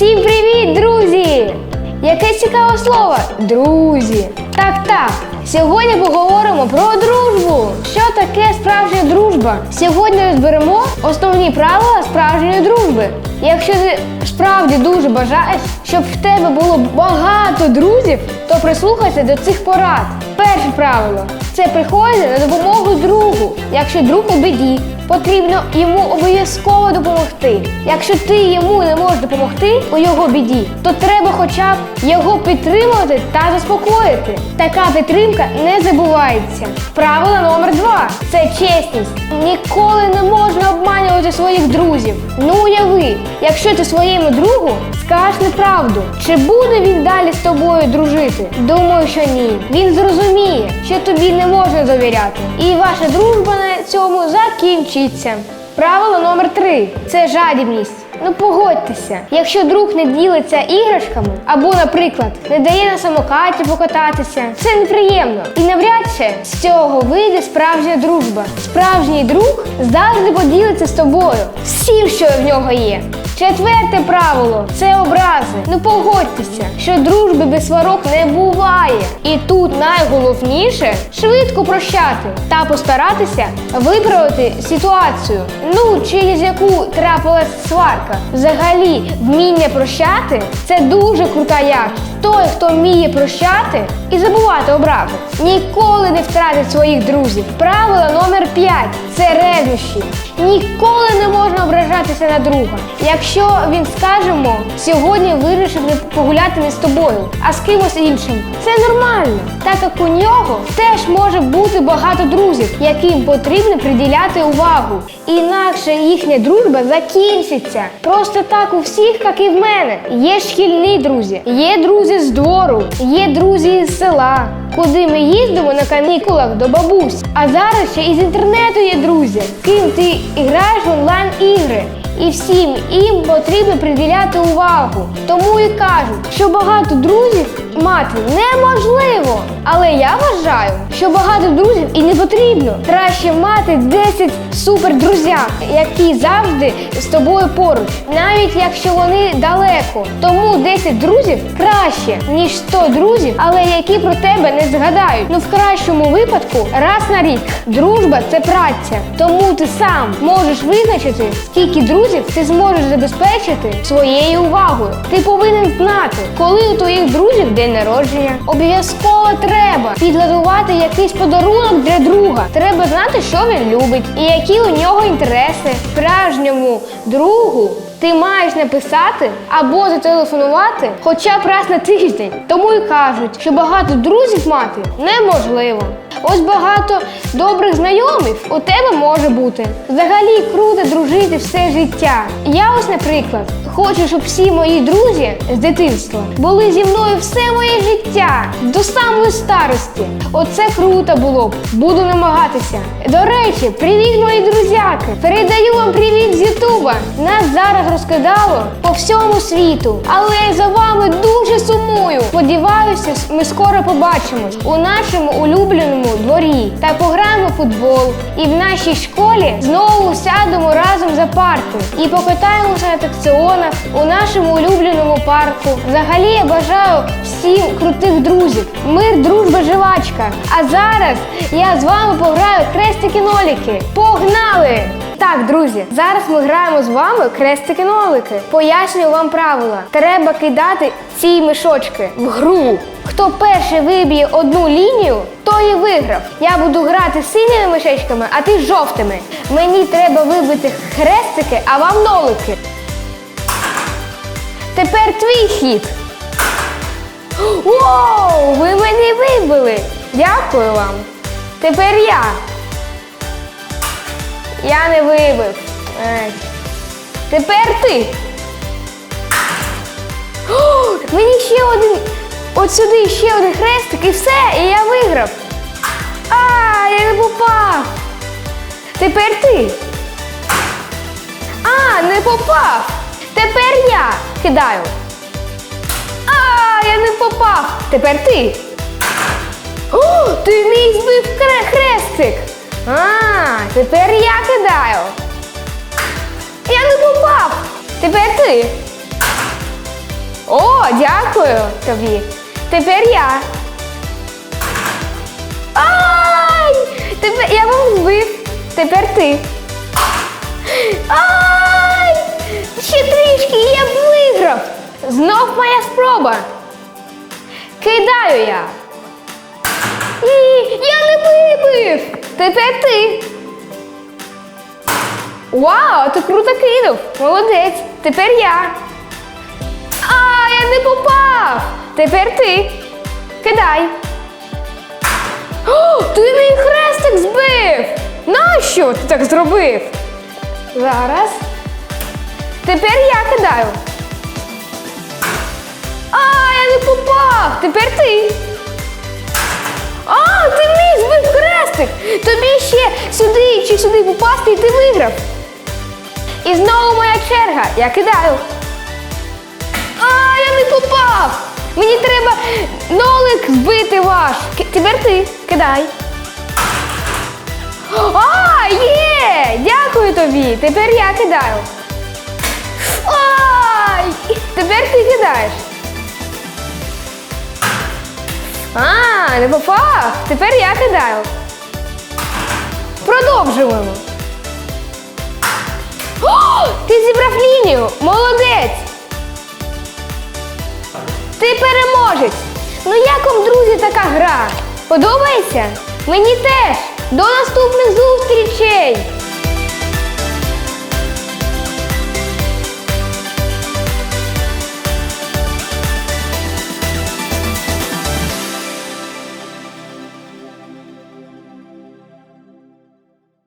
Всім привіт, друзі! Яке цікаве слово друзі. Так, так. Сьогодні поговоримо про дружбу. Що таке справжня дружба? Сьогодні розберемо основні правила справжньої дружби. Якщо ти справді дуже бажаєш, щоб в тебе було багато друзів, то прислухайся до цих порад. Перше правило це приходити на допомогу другу. Якщо друг у біді, потрібно йому обов'язково допомогти. Якщо ти йому не можеш допомогти у його біді, то треба хоча б його підтримувати та заспокоїти. Така підтримка не забувається. Правило номер два це чесність. Ніколи не можна обманювати своїх друзів. Ну уяви, якщо ти своєму другу скажеш неправду, чи буде він далі з тобою дружити? Думаю, що ні. Він зрозуміє, що тобі не можна довіряти. І ваша дружба цьому закінчиться. Правило номер три це жадібність. Ну погодьтеся, якщо друг не ділиться іграшками, або, наприклад, не дає на самокаті покататися, це неприємно. І навряд чи з цього вийде справжня дружба. Справжній друг завжди поділиться з тобою всім, що в нього є. Четверте правило це образи. Ну погодьтеся, що дружби без сварок не буває. І тут найголовніше швидко прощати та постаратися виправити ситуацію, ну через яку трапилась сварка. Взагалі, вміння прощати це дуже крута якість. Той, хто вміє прощати і забувати образи, ніколи не втратить своїх друзів. Правило номер 5 це ревнощі. Ніколи не можна ображатися на друга. Якщо він, скажемо, сьогодні вирішив погуляти не з тобою, а з кимось іншим, це нормально, так як у нього теж може бути багато друзів, яким потрібно приділяти увагу. Інакше їхня дружба закінчиться. Просто так у всіх, як і в мене. Є шкільні друзі, є друзі з двору, є друзі з села. Куди ми їздимо на канікулах до бабусь. А зараз ще із інтернету є друзі, ким ти граєш в онлайн-ігри. І всім їм потрібно приділяти увагу. Тому і кажуть, що багато друзів мати неможливо. Але я вважаю, що багато друзів і не потрібно. Краще мати 10 супердрузяк, які завжди з тобою поруч, навіть якщо вони далеко. Тому 10 друзів краще, ніж 100 друзів, але які про тебе не згадають. Ну в кращому випадку раз на рік. Дружба це праця. Тому ти сам можеш визначити, скільки друзів ти зможеш забезпечити своєю увагою. Ти повинен знати, коли у твоїх друзів день народження. Обов'язково треба підготувати якийсь подарунок для друга. Треба знати, що він любить і які у нього інтереси. Справжньому другу ти маєш написати або зателефонувати хоча б раз на тиждень. Тому й кажуть, що багато друзів мати неможливо. Ось багато добрих знайомих у тебе може бути. Взагалі круто дружити все життя. Я ось, наприклад, хочу, щоб всі мої друзі з дитинства були зі мною все моє життя до самої старості. Оце круто було б. Буду намагатися. До речі, привіт, мої друзяки! Передаю вам привіт з Ютуба. Нас зараз розкидало по всьому світу. Але я за вами дуже сумую. Сподіваюся, ми скоро побачимось у нашому улюбленому дворі та пограємо в футбол. І в нашій школі знову сядемо разом за парти і покатаємося на атракціонах у нашому улюбленому парку. Взагалі я бажаю всім крутих друзів. Мир, дружба, жвачка. А зараз я з вами пограю в крестики-ноліки. Погнали! Так, друзі, зараз ми граємо з вами крестики-нолики. Пояснюю вам правила. Треба кидати ці мішочки в гру. Хто перший виб'є одну лінію, той і виграв. Я буду грати синіми мишечками, а ти жовтими. Мені треба вибити хрестики, а вам нолики. Тепер твій хід. Воу! Ви мене вибили! Дякую вам. Тепер я. Я не вибив. Ей. Тепер ти. О, мені ще один. От сюди ще один хрестик і все, і я виграв. А, я не попав. Тепер ти. А, не попав. Тепер я кидаю. А, я не попав. Тепер ти. О, ти мій збив хрестик. А, тепер я кидаю. Я не попав. Тепер ти. О, дякую тобі. Тепер я. Ай! Тепер я вам збив. Тепер ти. Ай! Ще трішки і я виграв. Знов моя спроба. Кидаю я. Ні, я не вибив. Тепер ти. Вау, ти круто кинув. Молодець. Тепер я. А, я не попав. Тепер ти. Кидай. О, ти мій хрестик збив. Нащо ти так зробив? Зараз. Тепер я кидаю. А, я не попав. Тепер ти. Ще сюди чи сюди попасти, і ти виграв. І знову моя черга. Я кидаю. А, я не попав! Мені треба нолик збити ваш. Тепер ти кидай. А, є! Дякую тобі. Тепер я кидаю. Ай! Тепер ти кидаєш. А, не попав. Тепер я кидаю. Продовжуємо. О, ти зібрав лінію. Молодець. Ти переможець! Ну як вам, друзі, така гра? Подобається? Мені теж! До наступних зустрічей!